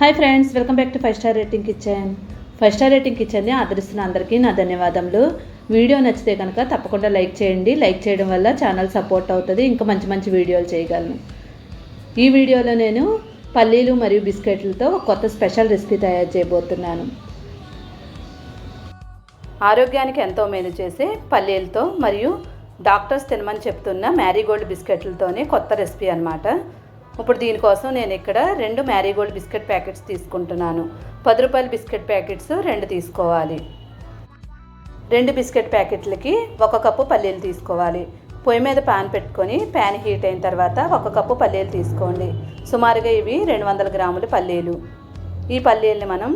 Hi friends welcome back to five star rating kitchen. Five star rating కిచెన్ని ఆదరిస్తున్న అందరికీ నా ధన్యవాదములు. వీడియో నచ్చితే కనుక తప్పకుండా లైక్ చేయండి. లైక్ చేయడం వల్ల ఛానల్ సపోర్ట్ అవుతుంది. ఇంకా మంచి మంచి వీడియోలు చేయగలను. ఈ వీడియోలో నేను పల్లీలు మరియు బిస్కెట్లతో ఒక కొత్త స్పెషల్ రెసిపీ తయారు చేయబోతున్నాను. ఆరోగ్యానికి ఎంతో మేలు చేసే పల్లీలతో మరియు డాక్టర్స్ తినమని చెప్తున్న మ్యారీగోల్డ్ బిస్కెట్లతోనే కొత్త రెసిపీ అనమాట ఇప్పుడు దీనికోసం నేను ఇక్కడ రెండు మ్యారీగోల్డ్ బిస్కెట్ ప్యాకెట్స్ తీసుకుంటున్నాను. పది రూపాయల బిస్కెట్ ప్యాకెట్స్ రెండు తీసుకోవాలి. రెండు బిస్కెట్ ప్యాకెట్లకి ఒక కప్పు పల్లీలు తీసుకోవాలి. పొయ్యి మీద పాన్ పెట్టుకొని ప్యాన్ హీట్ అయిన తర్వాత ఒక కప్పు పల్లీలు తీసుకోండి. సుమారుగా ఇవి రెండు వందల గ్రాములు పల్లీలు. ఈ పల్లీల్ని మనం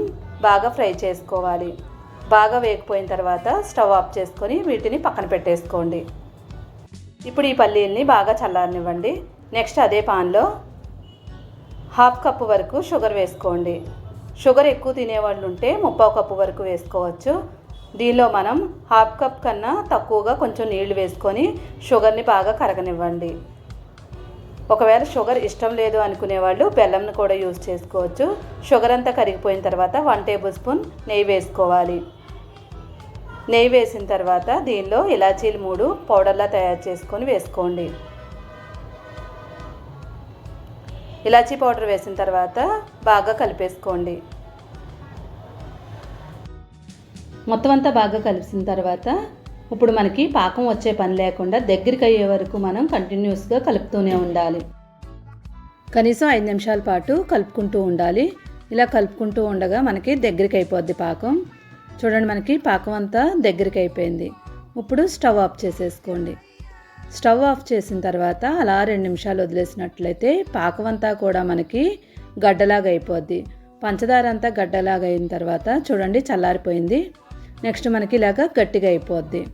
బాగా ఫ్రై చేసుకోవాలి. బాగా వేగిపోయిన తర్వాత స్టవ్ ఆఫ్ చేసుకొని వీటిని పక్కన పెట్టేసుకోండి. ఇప్పుడు ఈ పల్లీల్ని బాగా చల్లారనివ్వండి. నెక్స్ట్ అదే పాన్లో హాఫ్ కప్పు వరకు షుగర్ వేసుకోండి. షుగర్ ఎక్కువ తినేవాళ్ళు ఉంటే ముప్పావు కప్పు వరకు వేసుకోవచ్చు. దీనిలో మనం హాఫ్ కప్ కన్నా తక్కువగా కొంచెం నీళ్ళు వేసుకొని షుగర్ని బాగా కరగనివ్వండి. ఒకవేళ షుగర్ ఇష్టం లేదు అనుకునే వాళ్ళు బెల్లంను కూడా యూజ్ చేసుకోవచ్చు. షుగర్ అంతా కరిగిపోయిన తర్వాత వన్ టేబుల్ స్పూన్ నెయ్యి వేసుకోవాలి. నెయ్యి వేసిన తర్వాత దీనిలో ఇలాచీలు మూడు పౌడర్లా తయారు చేసుకొని వేసుకోండి. ఇలాచీ పౌడర్ వేసిన తర్వాత బాగా కలిపేసుకోండి. మొత్తం అంతా బాగా కలిపిన తర్వాత ఇప్పుడు మనకి పాకం వచ్చే పని లేకుండా దగ్గరికి అయ్యే వరకు మనం కంటిన్యూస్గా కలుపుతూనే ఉండాలి. కనీసం ఐదు నిమిషాల పాటు కలుపుకుంటూ ఉండాలి. ఇలా కలుపుకుంటూ ఉండగా మనకి దగ్గరికి అయిపోద్ది పాకం. చూడండి మనకి పాకం అంతా దగ్గరికి అయిపోయింది. ఇప్పుడు స్టవ్ ఆఫ్ చేసేసుకోండి. స్టవ్ ఆఫ్ చేసిన తర్వాత అలా రెండు నిమిషాలు వదిలేసినట్లయితే పాకం అంతా కూడా మనకి గడ్డలాగా అయిపోద్ది. పంచదార అంతా గడ్డలాగా అయిన తర్వాత చూడండి చల్లారిపోయింది. నెక్స్ట్ మనకి ఇలాగ గట్టిగా అయిపోద్ది.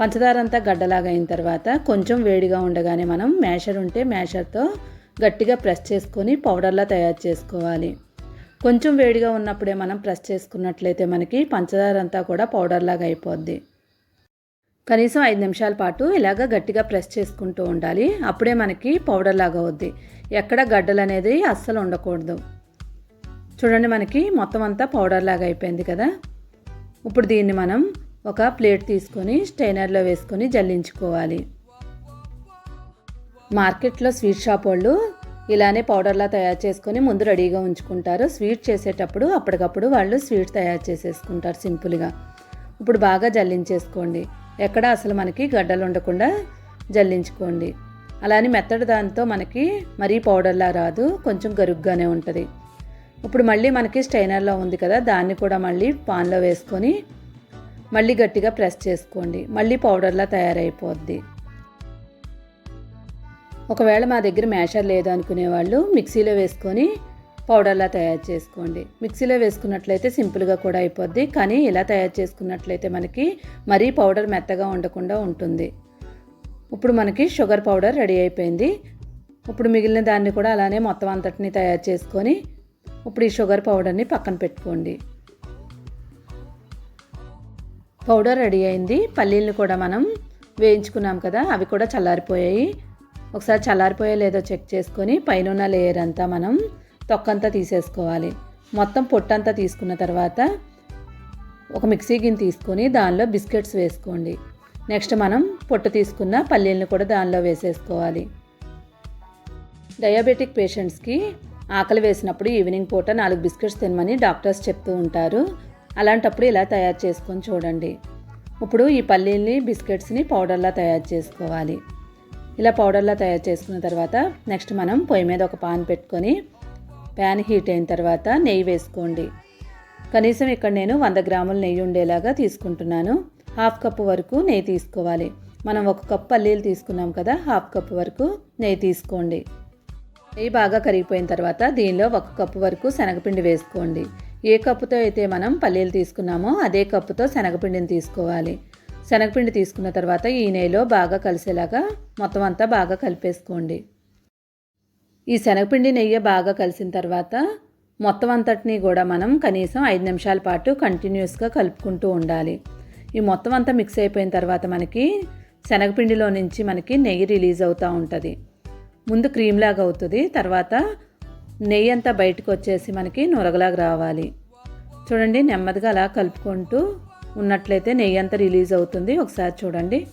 పంచదార అంతా గడ్డలాగా అయిన తర్వాత కొంచెం వేడిగా ఉండగానే మనం మ్యాషర్ ఉంటే మ్యాషర్తో గట్టిగా ప్రెస్ చేసుకొని పౌడర్లా తయారు చేసుకోవాలి. కొంచెం వేడిగా ఉన్నప్పుడే మనం ప్రెస్ చేసుకున్నట్లయితే మనకి పంచదార అంతా కూడా పౌడర్లాగా అయిపోద్ది. కనీసం ఐదు నిమిషాల పాటు ఇలాగ గట్టిగా ప్రెస్ చేసుకుంటూ ఉండాలి. అప్పుడే మనకి పౌడర్ లాగా అవుద్ది. ఎక్కడ గడ్డలు అనేది అస్సలు ఉండకూడదు. చూడండి మనకి మొత్తం అంతా పౌడర్ లాగా అయిపోయింది కదా. ఇప్పుడు దీన్ని మనం ఒక ప్లేట్ తీసుకొని స్టైనర్లో వేసుకొని జల్లించుకోవాలి. మార్కెట్లో స్వీట్ షాప్ వాళ్ళు ఇలానే పౌడర్లా తయారు చేసుకొని ముందు రెడీగా ఉంచుకుంటారు. స్వీట్ చేసేటప్పుడు అప్పటికప్పుడు వాళ్ళు స్వీట్ తయారు చేసేసుకుంటారు సింపుల్గా. ఇప్పుడు బాగా జల్లించేసుకోండి. ఎక్కడ అసలు మనకి గడ్డలు ఉండకుండా జల్లించుకోండి. అలానే మెత్తడి దాంతో మనకి మరీ పౌడర్లా రాదు కొంచెం గరుగ్గానే ఉంటుంది. ఇప్పుడు మళ్ళీ మనకి స్టైనర్లో ఉంది కదా దాన్ని కూడా మళ్ళీ పాన్లో వేసుకొని మళ్ళీ గట్టిగా ప్రెస్ చేసుకోండి. మళ్ళీ పౌడర్లా తయారైపోద్ది. ఒకవేళ మా దగ్గర మ్యాషర్ లేదు అనుకునే వాళ్ళు మిక్సీలో వేసుకొని పౌడర్లా తయారు చేసుకోండి. మిక్సీలో వేసుకున్నట్లయితే సింపుల్గా కూడా అయిపోద్ది. కానీ ఇలా తయారు చేసుకున్నట్లయితే మనకి మరీ పౌడర్ మెత్తగా ఉండకుండా ఉంటుంది. ఇప్పుడు మనకి షుగర్ పౌడర్ రెడీ అయిపోయింది. ఇప్పుడు మిగిలిన దాన్ని కూడా అలానే మొత్తం అంతటిని తయారు చేసుకొని ఇప్పుడు ఈ షుగర్ పౌడర్ని పక్కన పెట్టుకోండి. పౌడర్ రెడీ అయింది. పల్లీలను కూడా మనం వేయించుకున్నాం కదా అవి కూడా చల్లారిపోయాయి. ఒకసారి చల్లారిపోయా లేదో చెక్ చేసుకొని పైన ఉన్న లేయర్ అంతా మనం తొక్కంతా తీసేసుకోవాలి. మొత్తం పొట్టంతా తీసుకున్న తర్వాత ఒక మిక్సీ గిన్నె తీసుకొని దానిలో బిస్కెట్స్ వేసుకోండి. నెక్స్ట్ మనం పొట్టు తీసుకున్న పల్లీలను కూడా దానిలో వేసేసుకోవాలి. డయాబెటిక్ పేషెంట్స్కి ఆకలి వేసినప్పుడు ఈవినింగ్ పూట నాలుగు బిస్కెట్స్ తినమని డాక్టర్స్ చెప్తూ ఉంటారు. అలాంటప్పుడు ఇలా తయారు చేసుకొని చూడండి. ఇప్పుడు ఈ పల్లీల్ని బిస్కెట్స్ని పౌడర్లా తయారు చేసుకోవాలి. ఇలా పౌడర్లా తయారు చేసుకున్న తర్వాత నెక్స్ట్ మనం పొయ్యి మీద ఒక పాన్ పెట్టుకొని ప్యాన్ హీట్ అయిన తర్వాత నెయ్యి వేసుకోండి. కనీసం ఇక్కడ నేను వంద గ్రాముల నెయ్యి ఉండేలాగా తీసుకుంటున్నాను. హాఫ్ కప్పు వరకు నెయ్యి తీసుకోవాలి. మనం ఒక కప్పు పల్లీలు తీసుకున్నాం కదా హాఫ్ కప్పు వరకు నెయ్యి తీసుకోండి. నెయ్యి బాగా కరిగిపోయిన తర్వాత దీనిలో ఒక కప్పు వరకు శనగపిండి వేసుకోండి. ఏ కప్పుతో అయితే మనం పల్లీలు తీసుకున్నామో అదే కప్పుతో శనగపిండిని తీసుకోవాలి. శనగపిండి తీసుకున్న తర్వాత ఈ నెయ్యిలో బాగా కలిసేలాగా మొత్తం అంతా బాగా కలిపేసుకోండి. ఈ శనగపిండి నెయ్యి బాగా కలిసిన తర్వాత మొత్తం అంతటినీ కూడా మనం కనీసం ఐదు నిమిషాల పాటు కంటిన్యూస్గా కలుపుకుంటూ ఉండాలి. ఈ మొత్తం అంతా మిక్స్ అయిపోయిన తర్వాత మనకి శనగపిండిలో నుంచి మనకి నెయ్యి రిలీజ్ అవుతూ ఉంటుంది. ముందు క్రీమ్ లాగా అవుతుంది తర్వాత నెయ్యి అంతా బయటకు వచ్చేసి మనకి నురగలాగా రావాలి. చూడండి నెమ్మదిగా అలా కలుపుకుంటూ ఉన్నట్లయితే నెయ్యి అంతా రిలీజ్ అవుతుంది. ఒకసారి చూడండి.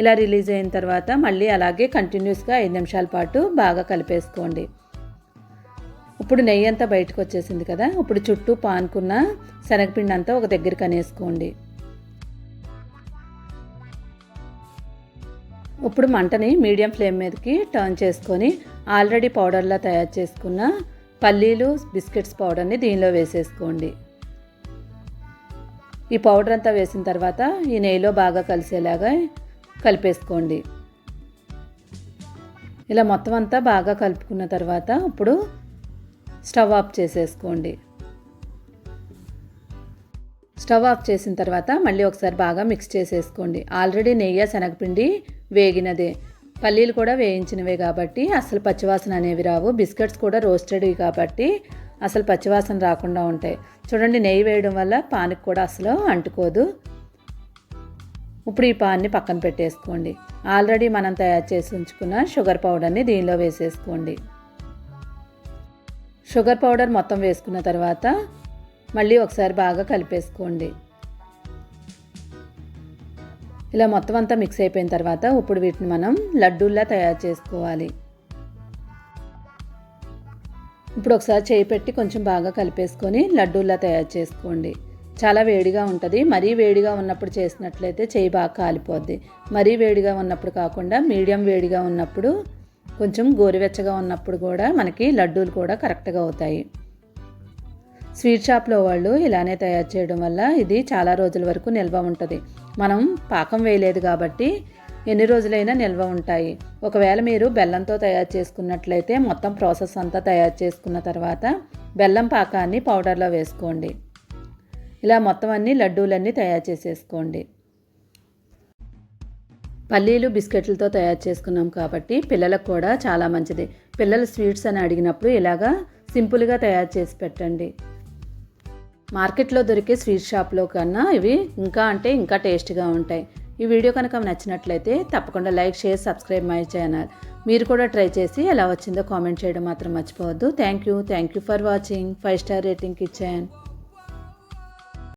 ఇలా రిలీజ్ అయిన తర్వాత మళ్ళీ అలాగే కంటిన్యూస్గా ఐదు నిమిషాల పాటు బాగా కలిపేసుకోండి. ఇప్పుడు నెయ్యి అంతా బయటకు వచ్చేసింది కదా ఇప్పుడు చుట్టూ పానుకున్న శనగపిండి అంతా ఒక దగ్గర కనేసుకోండి. ఇప్పుడు మంటని మీడియం ఫ్లేమ్ మీదకి టర్న్ చేసుకొని ఆల్రెడీ పౌడర్లా తయారు చేసుకున్న పల్లీలు బిస్కెట్స్ పౌడర్ని దీనిలో వేసేసుకోండి. ఈ పౌడర్ అంతా వేసిన తర్వాత ఈ నెయ్యిలో బాగా కలిసేలాగా కలిపేసుకోండి. ఇలా మొత్తం అంతా బాగా కలుపుకున్న తర్వాత ఇప్పుడు స్టవ్ ఆఫ్ చేసేసుకోండి. స్టవ్ ఆఫ్ చేసిన తర్వాత మళ్ళీ ఒకసారి బాగా మిక్స్ చేసేసుకోండి. ఆల్రెడీ నెయ్యి శనగపిండి వేగినదే. పల్లీలు కూడా వేయించినవే కాబట్టి అసలు పచ్చివాసన అనేవి రావు. బిస్కెట్స్ కూడా రోస్టెడ్వి కాబట్టి అసలు పచ్చివాసన రాకుండా ఉంటాయి. చూడండి నెయ్యి వేయడం వల్ల పానికి కూడా అసలు అంటుకోదు. ఇప్పుడు ఈ పాన్ని పక్కన పెట్టేసుకోండి. ఆల్రెడీ మనం తయారు చేసి ఉంచుకున్న షుగర్ పౌడర్ని దీనిలో వేసేసుకోండి. షుగర్ పౌడర్ మొత్తం వేసుకున్న తర్వాత మళ్ళీ ఒకసారి బాగా కలిపేసుకోండి. ఇలా మొత్తం అంతా మిక్స్ అయిపోయిన తర్వాత ఇప్పుడు వీటిని మనం లడ్డూల్లా తయారు చేసుకోవాలి. ఇప్పుడు ఒకసారి చేయి పెట్టి కొంచెం బాగా కలిపేసుకొని లడ్డూల్లా తయారు చేసుకోండి. చాలా వేడిగా ఉంటుంది. మరీ వేడిగా ఉన్నప్పుడు చేసినట్లయితే చేయి బాగా కాలిపోద్ది. మరీ వేడిగా ఉన్నప్పుడు కాకుండా మీడియం వేడిగా ఉన్నప్పుడు కొంచెం గోరువెచ్చగా ఉన్నప్పుడు కూడా మనకి లడ్డూలు కూడా కరెక్ట్గా అవుతాయి. స్వీట్ షాప్లో వాళ్ళు ఇలానే తయారు చేయడం వల్ల ఇది చాలా రోజుల వరకు నిల్వ ఉంటుంది. మనం పాకం వేయలేదు కాబట్టి ఎన్ని రోజులైనా నిల్వ ఉంటాయి. ఒకవేళ మీరు బెల్లంతో తయారు చేసుకున్నట్లయితే మొత్తం ప్రాసెస్ అంతా తయారు చేసుకున్న తర్వాత బెల్లం పాకాన్ని పౌడర్లో వేసుకోండి. ఇలా మొత్తం అన్ని లడ్డూలన్నీ తయారు చేసేసుకోండి. పల్లీలు బిస్కెట్లతో తయారు చేసుకున్నాం కాబట్టి పిల్లలకు కూడా చాలా మంచిది. పిల్లలు స్వీట్స్ అని అడిగినప్పుడు ఇలాగా సింపుల్గా తయారు చేసి పెట్టండి. మార్కెట్లో దొరికే స్వీట్ షాప్లో కన్నా ఇవి ఇంకా అంటే ఇంకా టేస్ట్గా ఉంటాయి. ఈ వీడియో కనుక నచ్చినట్లయితే తప్పకుండా like share subscribe my channel మీరు కూడా ట్రై చేసి ఎలా వచ్చిందో కామెంట్ చేయడం మాత్రం మర్చిపోవద్దు. Thank you thank you for watching five star rating kitchen